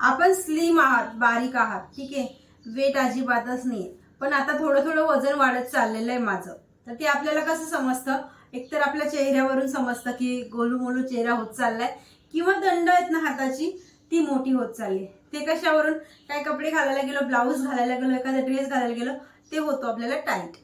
आपण स्लिम आहात बारीक आहात ठीक आहे? वेट अजिबातच नाही पण आता थोडं थोडं वजन वाढत चाललेलं आहे माझं. तर ते आपल्याला कसं समजतं? एकतर आपल्या चेहऱ्यावरून समजतं की गोलू मोलू चेहरा होत चाललाय किंवा दंड आहेत ना हाताची ती मोठी होत चालली. ते कशावरून? काय कपडे घालायला गेलो ब्लाऊज घालायला गेलो एखादा ड्रेस घालायला गेलो ते होतो आपल्याला टाईट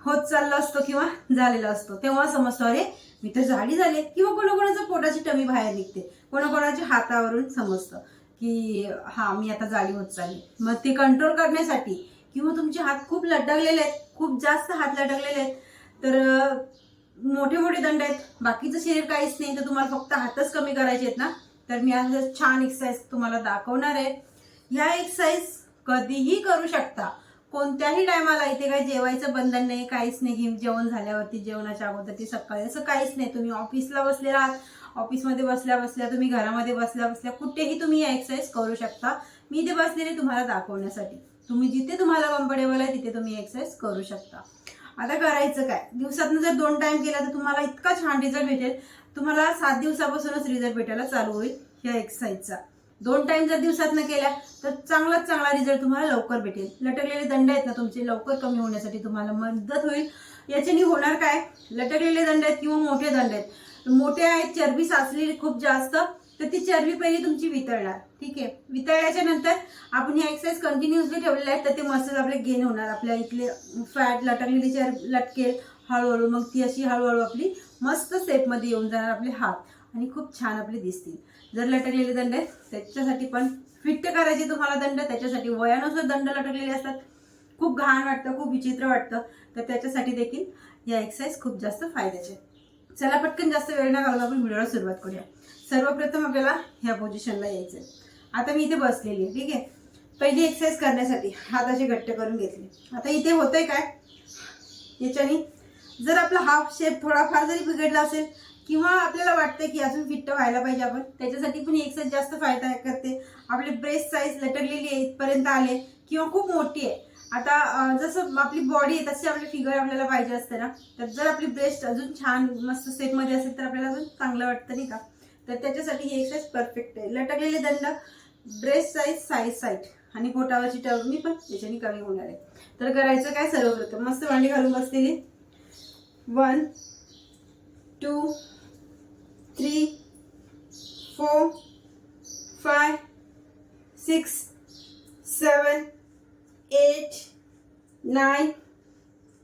होत चाललं असतो किंवा झालेला असतो. तेव्हा समजतो अरे मी तर जाडी झाले किंवा कोणाकोणाचं पोटाची टमी बाहेर निघते. कोणाकोणाच्या हातावरून समजतं की हा मी आता जाडी होत चालली. मग ते कंट्रोल करण्यासाठी किंवा तुमचे हात खूप लटकलेले आहेत खूप जास्त हात लटकलेले आहेत तर मोठे मोठे दंड आहेत. बाकीचं शरीर काहीच नाही तर तुम्हाला फक्त हातच कमी करायचे आहेत ना? तर मी आज छान एक्सरसाइज तुम्हाला दाखवणार आहे. ह्या एक्सरसाइज कधीही करू शकता. कोणत्याही टायमाला इथे काही जेवायचं बंधन नाही काहीच नाही. जेवण झाल्यावरती जेवणाच्या अगोदर ती सकाळी. असं काहीच नाही. तुम्ही ऑफिसला बसले आहात ऑफिसमध्ये बसल्या बसल्या तुम्ही घरामध्ये बसल्या बसल्या कुठेही तुम्ही एक्सरसाइज करू शकता. मी इथे बसलेले तुम्हाला दाखवण्यासाठी. तुम्ही जिथे तुम्हाला कम्फर्टेबल आहे तिथे तुम्ही एक्सरसाइज करू शकता. आता करायचं काय? दिवसातनं जर दोन टाइम केला तर तुम्हाला इतका छान रिझल्ट भेटेल. तुम्हाला सात दिवसापासूनच रिझल्ट भेटायला चालू होईल या एक्सरसाइजचा दोन टाइम जर दिवसातनं केल्या तर चांगलाच चांगला रिझल्ट तुम्हाला लवकर भेटेल. लटकलेले दंड आहेत ना तुमचे लवकर कमी होण्यासाठी तुम्हाला मदत होईल. याच्याने होणार काय? लटकलेले दंड आहेत किंवा मोठे दंड आहेत. मोठे आहेत चरबी साचलेली खूप जास्त तर ती चरबी पहिली तुमची वितळणार. ठीक आहे? वितळल्याच्या नंतर आपण ही एक्सरसाइज कंटिन्युअसली ठेवलेले आहेत तर ते मसल आपले गेन होणार. आपल्या इथले फॅट लटकलेली चर लटकेल हळूहळू. मग ती अशी हळूहळू आपली मस्त सेपमध्ये येऊन जाणार आपले हात. आणि खूप छान आपले दिसतील. जर लटकलेले दंड आहेत त्याच्यासाठी पण फिट करायचे तुम्हाला दंड त्याच्यासाठी वयानुसार दंड लटकलेले असतात. खूप घाण वाटतं खूप विचित्र वाटतं. तर त्याच्यासाठी देखील या एक्सरसाइज खूप जास्त फायद्याचे चला पटकन जास्त वेळ न घालून आपण व्हिडिओला सुरुवात करूया. सर्वप्रथम आपल्याला ह्या पोझिशनला यायचं आता मी इथे बसलेली आहे ठीक आहे? पहिली एक्सरसाइज करण्यासाठी हाताचे घट्ट करून घेतले. आता इथे होतंय काय? याच्याने जर आपला हाफ शेप थोडाफार जरी बिघडला असेल किंवा आपल्याला वाटतं की अजून फिट्ट व्हायला पाहिजे आपण त्याच्यासाठी पण एक एक्सरसाइज जास्त फायदा करते. आपली ब्रेस्ट साईज लटकलेली आहे इथपर्यंत आले किंवा खूप मोठी आहे. आता जसं आपली बॉडी आहे तशी आपली फिगर आपल्याला पाहिजे असते ना. तर जर आपली ब्रेस्ट अजून छान मस्त सेपमध्ये असेल तर आपल्याला अजून चांगलं वाटतं नाही का? तर त्याच्यासाठी ही एक्सरसाइज परफेक्ट आहे. लटकलेले दंड ब्रेस्ट साईज साईज साईट आणि पोटावरची टर्मी पण त्याच्याने कमी होणार आहे. तर करायचं काय? सर्वप्रथम मस्त मांडी घालून बसलेली. One two three four five six seven eight nine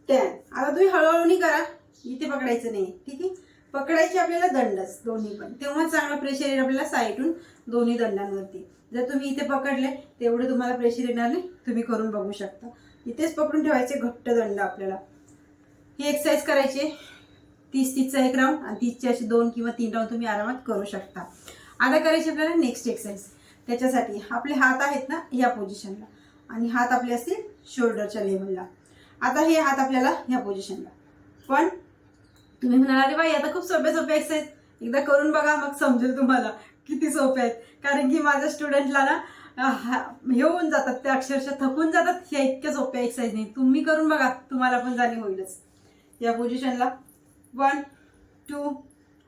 ten आता तुम्ही हळूहळूनी करा. इथे पकडायचं नाही. ठीक आहे? पकडायचे आपल्याला दंडच दोन्ही पण. तेव्हा चांगलं प्रेशर येईल आपल्याला साईडून दोन्ही दंडांवरती. जर तुम्ही इथे पकडले तेवढं तुम्हाला प्रेशर येणार नाही. तुम्ही करून बघू शकता. इथेच पकडून ठेवायचे घट्ट दंड आपल्याला. ही एक्सरसाइज करायची तीस तीसचा एक राऊंड आणि तीसचे असे दोन किंवा तीन राऊंड तुम्ही आरामात करू शकता. आता करायची आपल्याला नेक्स्ट एक्सरसाइज त्याच्यासाठी आपले हात आहेत ना ह्या पोझिशनला आणि हात आपले असतील शोल्डरच्या लेवलला आता हे हात आपल्याला ह्या पोझिशनला पण तुम्ही म्हणाला रे बाई आता खूप सोपे सोपे एक्सरसाइज एकदा करून बघा मग समजेल तुम्हाला किती सोपे आहेत. कारण की माझ्या स्टुडंटला ना हा- हे होऊन जातात ते अक्षरशः थकून जातात. ह्या इतक्या सोप्या एक्सरसाइज नाही तुम्ही करून बघा तुम्हाला पण जाणीव होईलच. या पोझिशनला वन टू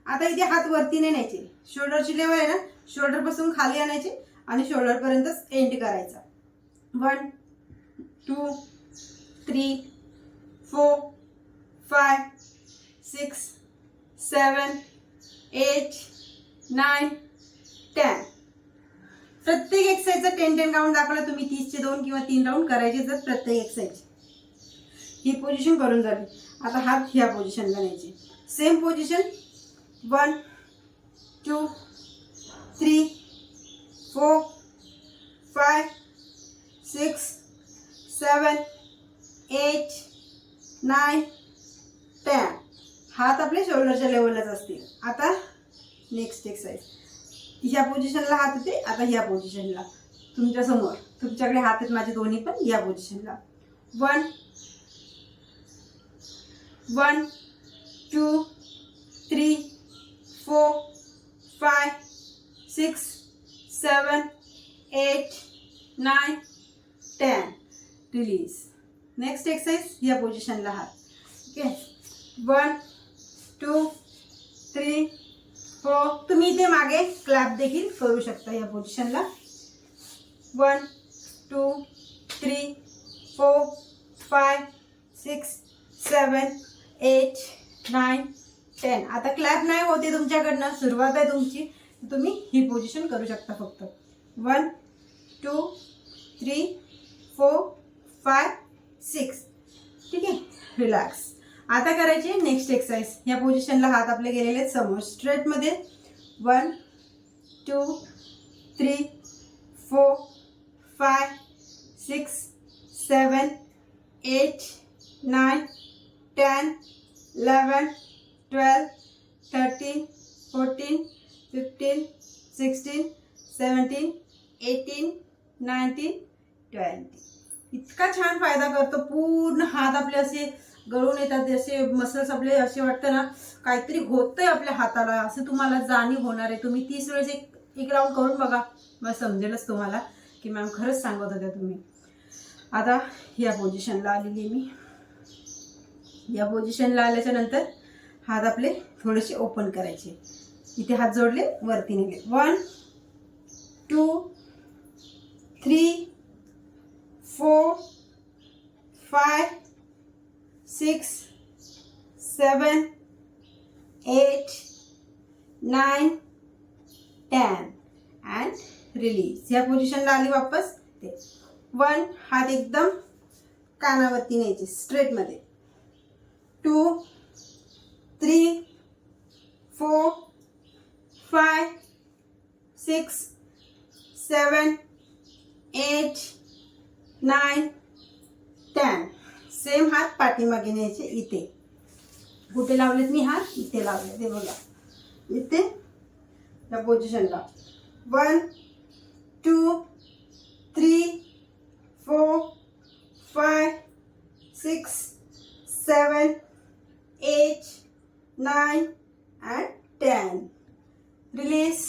आता इथे हात वरती नाही न्यायचे. शोल्डरची लेवल आहे ना शोल्डरपासून खाली आणायचे आणि शोल्डरपर्यंतच एंड करायचा. One two three four five six seven eight nine ten प्रत्येक एक्सरसाइजचा टेन टेन राऊंड दाखवला तुम्ही तीसचे दोन किंवा तीन राऊंड करायचे तर प्रत्येक एक्सरसाइज ही पोझिशन करून झाली. आता हात ह्या पोझिशनला न्यायचे. Same position one two three four five six seven eight nine ten हात आपले शोल्डरच्या लेवललाच असतील. आता नेक्स्ट एक्सरसाइज ह्या पोझिशनला हात होते आता ह्या पोझिशनला तुमच्यासमोर तुमच्याकडे हात आहेत माझे दोन्ही पण. या पोझिशनला one one two three four five six seven eight nine ten. Release next exercise या पोझिशनला हात ओके वन टू थ्री हो तुम्ही इथे मागे क्लॅप देखील करू शकता या पोझिशनला one two three four five six seven eight nine ten आता क्लॅप नाही होते तुमच्याकडनं सुरुवात आहे तुमची. तुम्ही ही पोझिशन करू शकता फक्त. One two three four five six ठीक आहे? रिलॅक्स आता करायची नेक्स्ट एक्सरसाइज या पोझिशनला हात आपले गेलेले आहेत समोर. स्ट्रेटमध्ये one two three four five six seven eight nine ten eleven twelve thirteen fourteen fifteen sixteen seventeen eighteen nineteen twenty. इतका छान फायदा करतो. पूर्ण हात आपले असे गळून येतात जसे मसल्स आपले असे वाटतं ना काहीतरी होतंय आपल्या हाताला. असं तुम्हाला जाणीव होणार आहे. तुम्ही तीस वेळेस एक एक राऊंड करून बघा. मग समजेलच तुम्हाला. की मॅम खरंच सांगत होत्या तुम्ही. आता या पोझिशनला आलेली आहे मी. या पोझिशनला आल्याच्यानंतर हात आपले थोडेसे ओपन करायचे. इथे हात जोडले वरती निघले. One two three four five six seven eight nine ten and release या पोझिशनला आली वापस. ते. वन हात एकदम कानावरती न्यायचे. स्ट्रेटमध्ये two three four five six seven eight nine ten. Same हात पाठीमागे न्यायचे इथे. कुठे लावलेत मी हात? इथे लावले ते बघा. इथे. या पोझिशनला one two three four five six seven eight nine and ten release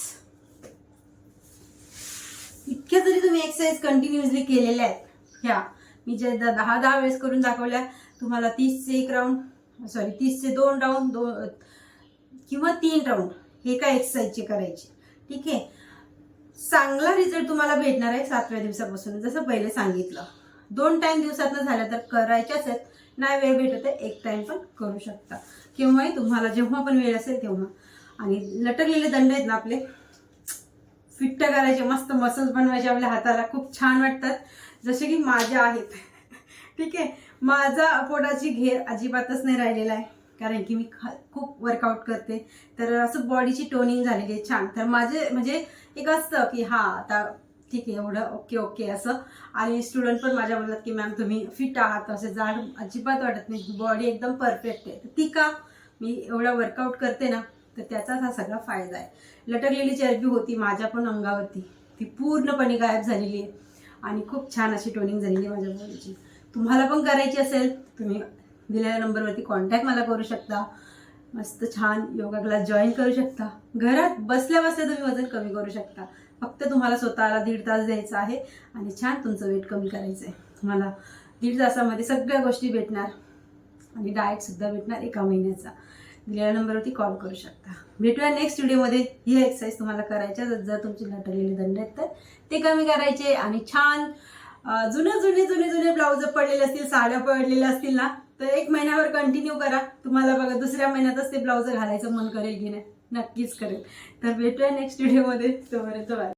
इतक्या जरी तुम्ही एक्सरसाइज कंटिन्युअसली केलेल्या आहेत. ह्या मी जे दहा दहा वेळेस करून दाखवल्या तुम्हाला तीसचे एक राऊंड सॉरी तीसचे दोन राऊंड दोन किंवा तीन राऊंड हे काय एक्सरसाइजचे करायचे? ठीक आहे? चांगला रिझल्ट तुम्हाला भेटणार आहे सातव्या दिवसापासून जसं पहिले सांगितलं. दोन टाइम दिवसातनं झालं तर करायच्याच आहेत. नाही वेळ भेटत आहे एक टाइम पण करू शकता. केव्हाही तुम्हाला जेव्हा पण वेळ असेल तेव्हा. आणि लटकलेले दंड आहेत ना आपले. फिट्ट करायचे मस्त मसल्स बनवायचे आपल्या हाताला. खूप छान वाटतात. जसे की माझ्या आहेत. ठीक आहे? माझा पोटाची घेर अजिबातच नाही राहिलेला आहे. कारण की मी खूप वर्कआउट करते. तर असं बॉडीची टोनिंग झालेली आहे छान. तर माझे म्हणजे एक असतं की हा आता ठीक आहे एवढं ओके ओके असं. आणि स्टुडंट पण माझ्या म्हणतात की मॅम तुम्ही फिट आहात असे जाड अजिबात वाटत नाही. बॉडी एकदम परफेक्ट आहे. तर ती का? मी एवढा वर्कआउट करते ना तर त्याचाच हा सगळा फायदा आहे. लटकलेली चरबी होती माझ्या पण अंगावरती. ती पूर्णपणे गायब झालेली आहे. आणि खूप छान अशी टोनिंग झालेली आहे माझ्या बॉडीची तुम्हाला पण करायची असेल तुम्ही दिलेल्या नंबरवरती कॉन्टॅक्ट मला करू शकता. मस्त छान योगा क्लास जॉईन करू शकता. घरात बसल्या बसल्या तुम्ही वजन कमी करू शकता. फक्त तुम्हाला स्वतःला दीड तास द्यायचा आहे आणि छान तुमचं वेट कमी करायचं आहे तुम्हाला दीड तासामध्ये सगळ्या गोष्टी भेटणार आणि डाएटसुद्धा भेटणार एका महिन्याचा. दिलेल्या नंबरवरती कॉल करू शकता. भेटूया नेक्स्ट व्हिडिओमध्ये ही एक्सरसाइज तुम्हाला करायच्या जर जर तुमचे लटकलेले दंड आहेत तर ते कमी करायचे आणि छान जुने जुने जुने जुने ब्लाऊज पडलेले असतील साड्या पडलेल्या असतील ना तर एक महिन्यावर कंटिन्यू करा. तुम्हाला बघा दुसऱ्या महिन्यातच ते ब्लाऊज घालायचं मन करेल की नाही. नक्कीच करेल. तर भेटूया नेक्स्ट व्हिडिओमध्ये तोपर्यंत बाय